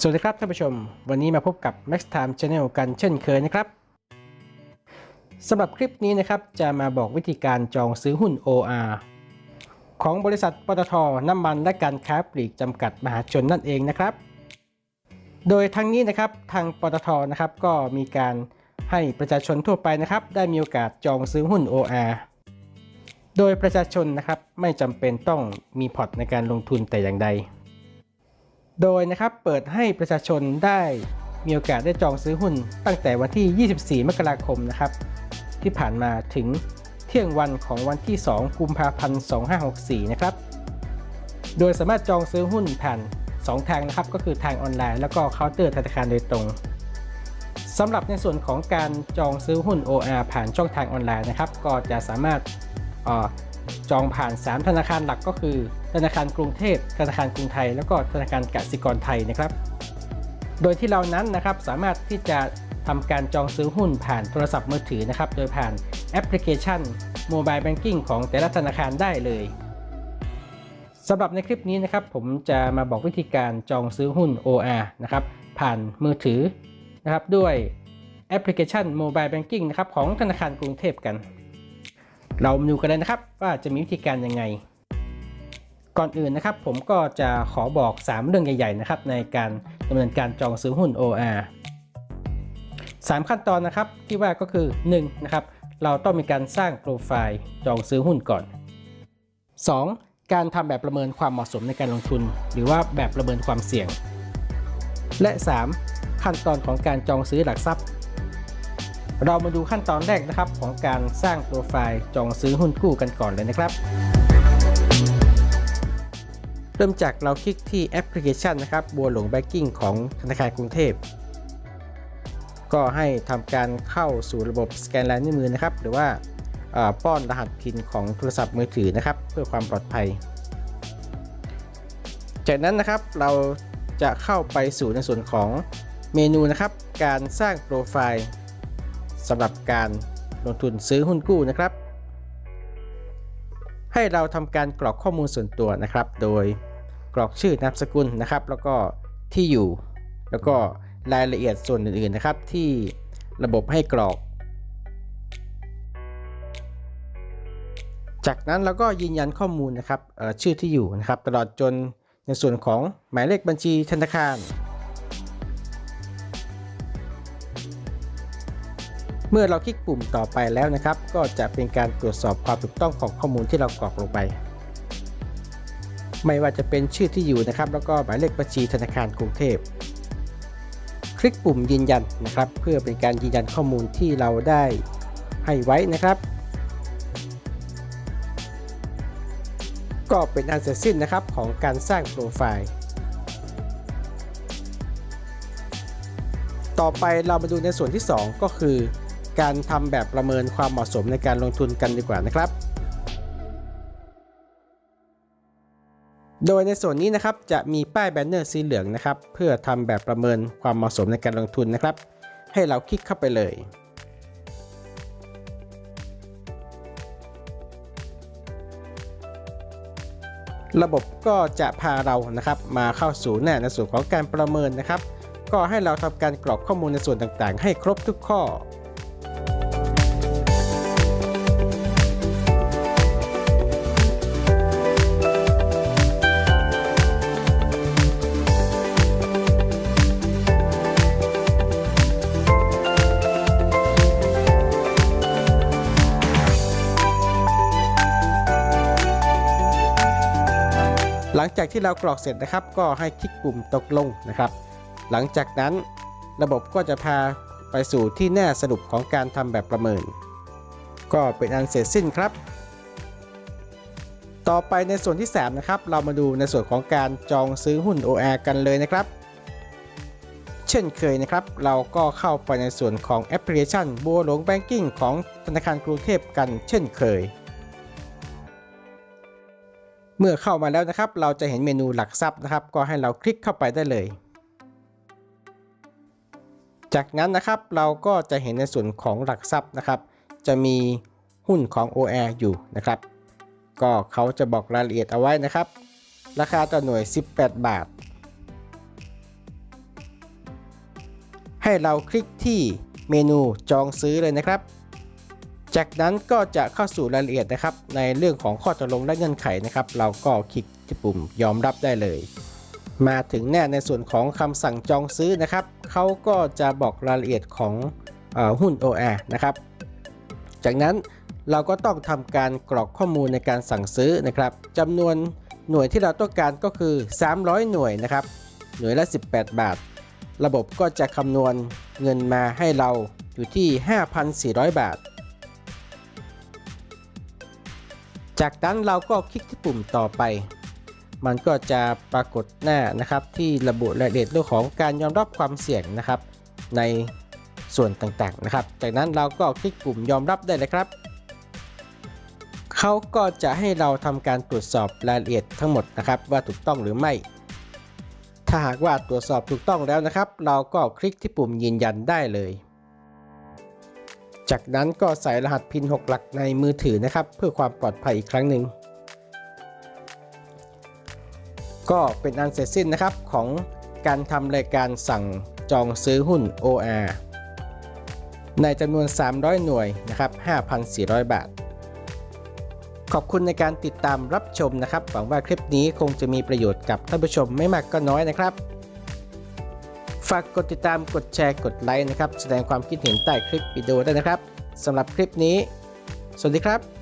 สวัสดีครับท่านผู้ชม วันนี้มาพบกับ Max Time Channel กันเช่นเคยนะครับสำหรับคลิปนี้นะครับจะมาบอกวิธีการจองซื้อหุ้น OR ของบริษัทปตทน้ำมันและการค้าปลีกจำกัดมหาชนนั่นเองนะครับ โดยทั้งนี้นะครับทางปตทนะครับก็มีการให้ประชาชนทั่วไปนะครับได้มีโอกาสจองซื้อหุ้น OR โดยประชาชนนะครับไม่จำเป็นต้องมีพอร์ตในการลงทุนแต่อย่างใด โดยนะครับเปิดให้ประชาชนได้มีโอกาสได้จองซื้อหุ้น ตั้งแต่วันที่ 24 มกราคมนะครับ ที่ผ่านมาถึงเที่ยงวันของวันที่ 2 กุมภาพันธ์ 2564 นะครับ โดยสามารถจองซื้อหุ้นผ่าน 2 ทางนะครับ ก็คือทางออนไลน์แล้วก็เคาน์เตอร์ธนาคารโดยตรงสำหรับในส่วนของการจองซื้อหุ้น OR ผ่านช่องทางออนไลน์นะครับ ก็จะสามารถ จองผ่าน 3 ธนาคารหลักก็คือ ธนาคารกรุงเทพ ธนาคารกรุงไทย แล้วก็ธนาคารกสิกรไทยนะครับ โดยที่เรานั้นนะครับสามารถที่จะทำการจองซื้อหุ้นผ่านโทรศัพท์มือถือนะครับ โดยผ่านแอปพลิเคชัน Mobile Banking ของแต่ละธนาคารได้เลยสำหรับในคลิปนี้นะครับ ผมจะมาบอกวิธีการจองซื้อหุ้น OR นะครับผ่านมือถือนะครับด้วยแอปพลิเคชัน Mobile Banking นะครับของธนาคารกรุงเทพกัน เรามาดูกันเลยนะครับว่าจะมีวิธีการยังไง ก่อนอื่นนะครับ ผมก็จะขอบอก 3 เรื่องใหญ่ๆนะครับในการดำเนินการจองซื้อหุ้น OR 3 ขั้นตอนนะครับที่ว่าก็คือ1นะครับเราต้องมีการสร้างโปรไฟล์จองซื้อหุ้นก่อน 2. การทำแบบประเมินความเหมาะสมในการลงทุน หรือว่าแบบประเมินความเสี่ยง และ 3. ขั้นตอนของการจองซื้อหลักทรัพย์ เรามาดูขั้นตอนแรกนะครับของการสร้างโปรไฟล์จองซื้อหุ้นกู้กันก่อนเลยนะครับ เริ่มจากเราคลิกที่แอปพลิเคชันนะครับบัวหลวงแบงกิ้งของธนาคารกรุงเทพ ก็ให้ทำการเข้าสู่ระบบสแกนลายนิ้วมือนะครับ หรือว่าป้อนรหัสพินของโทรศัพท์มือถือนะครับ เพื่อความปลอดภัย จากนั้นนะครับเราจะเข้าไปสู่ในส่วนของเมนูนะครับ การสร้างโปรไฟล์ สำหรับการลงทุนซื้อหุ้นกู้นะครับ ให้เราทำการกรอกข้อมูลส่วนตัวนะครับ โดยกรอกชื่อนามสกุลนะครับ แล้วก็ที่อยู่ แล้วก็รายละเอียดส่วนอื่นๆนะครับ ที่ระบบให้กรอก จากนั้นเราก็ยืนยันข้อมูลนะครับชื่อที่อยู่นะครับ ตลอดจนในส่วนของหมายเลขบัญชีธนาคาร เมื่อเราคลิกปุ่มต่อไปแล้วนะครับ ก็จะเป็นการตรวจสอบความถูกต้องของข้อมูลที่เรากรอกลงไป ไม่ว่าจะเป็นชื่อที่อยู่นะครับ แล้วก็หมายเลขบัญชีธนาคารกรุงเทพ คลิกปุ่มยืนยันนะครับ เพื่อเป็นการยืนยันข้อมูลที่เราได้ให้ไว้นะครับ ก็เป็นอันเสร็จสิ้นนะครับของการสร้างโปรไฟล์ต่อไปเรามาดูในส่วนที่ 2 ก็คือ การทำแบบประเมินความเหมาะสมในการลงทุนกันดีกว่านะครับ โดยในส่วนนี้นะครับจะมีป้ายแบนเนอร์สีเหลืองนะครับ เพื่อทำแบบประเมินความเหมาะสมในการลงทุนนะครับ ให้เราคลิกเข้าไปเลยระบบก็จะพาเรานะครับมาเข้าสู่หน้าในส่วนของการประเมินนะครับ ก็ให้เราทำการกรอกข้อมูลในส่วนต่างๆ ให้ครบทุกข้อ หลังจากที่เรากรอกเสร็จนะครับ ก็ให้คลิกปุ่มตกลงนะครับ หลังจากนั้นระบบก็จะพาไปสู่ที่หน้าสรุปของการทำแบบประเมิน ก็เป็นอันเสร็จสิ้นครับ ต่อไปในส่วนที่ 3 นะครับ เรามาดูในส่วนของการจองซื้อหุ้น OR กันเลยนะครับ เช่นเคยนะครับ เราก็เข้าไปในส่วนของแอปพลิเคชันบัวหลวงแบงกิ้งของธนาคารกรุงเทพกันเช่นเคย เมื่อเข้ามาแล้วนะครับ เราจะเห็นเมนูหลักทรัพย์นะครับ ก็ให้เราคลิกเข้าไปได้เลย จากนั้นนะครับเราก็จะเห็นในส่วนของหลักทรัพย์นะครับ จะมีหุ้นของ OR อยู่นะครับ ก็เขาจะบอกรายละเอียดเอาไว้นะครับ ราคาต่อหน่วย 18 บาท ให้เราคลิกที่เมนูจองซื้อเลยนะครับ จากนั้นก็จะเข้าสู่รายละเอียดนะครับ ในเรื่องของข้อตกลงและเงื่อนไขนะครับ เราก็คลิกที่ปุ่มยอมรับได้เลย มาถึงแน่ในส่วนของคำสั่งจองซื้อนะครับเขาก็จะบอกรายละเอียดของอหุ้น OR นะครับ จากนั้นเราก็ต้องทำการกรอกข้อมูลในการสั่งซื้อนะครับจำนวนหน่วยที่เราต้องการก็คือ 300 หน่วยนะครับ หน่วยละ 18 บาท ระบบก็จะคำนวณเงินมาให้เราอยู่ที่ 5,400 บาท จากนั้นเราก็คลิกที่ปุ่มต่อไป มันก็จะปรากฏหน้านะครับที่ระบุรายละเอียดเรื่องของการยอมรับความเสี่ยงนะครับ ในส่วนต่างๆนะครับ จากนั้นเราก็คลิกปุ่มยอมรับได้เลยครับ เขาก็จะให้เราทำการตรวจสอบรายละเอียดทั้งหมดนะครับ ว่าถูกต้องหรือไม่ ถ้าหากว่าตรวจสอบถูกต้องแล้วนะครับ เราก็คลิกที่ปุ่มยืนยันได้เลย จากนั้นก็ใส่รหัสพิน 6 หลักในมือถือนะครับ เพื่อความปลอดภัยอีกครั้งหนึ่ง ก็เป็นอันเสร็จสิ้นนะครับของการทำรายการสั่งจองซื้อหุ้น OR ในจำนวน 300 หน่วยนะครับ 5,400 บาท ขอบคุณในการติดตามรับชมนะครับ หวังว่าคลิปนี้คงจะมีประโยชน์กับท่านผู้ชมไม่มากก็น้อยนะครับ ฝากกดติดตามกดแชร์กดไลค์นะครับ แสดงความคิดเห็นใต้คลิปวิดีโอได้นะครับสำหรับคลิปนี้ สวัสดีครับ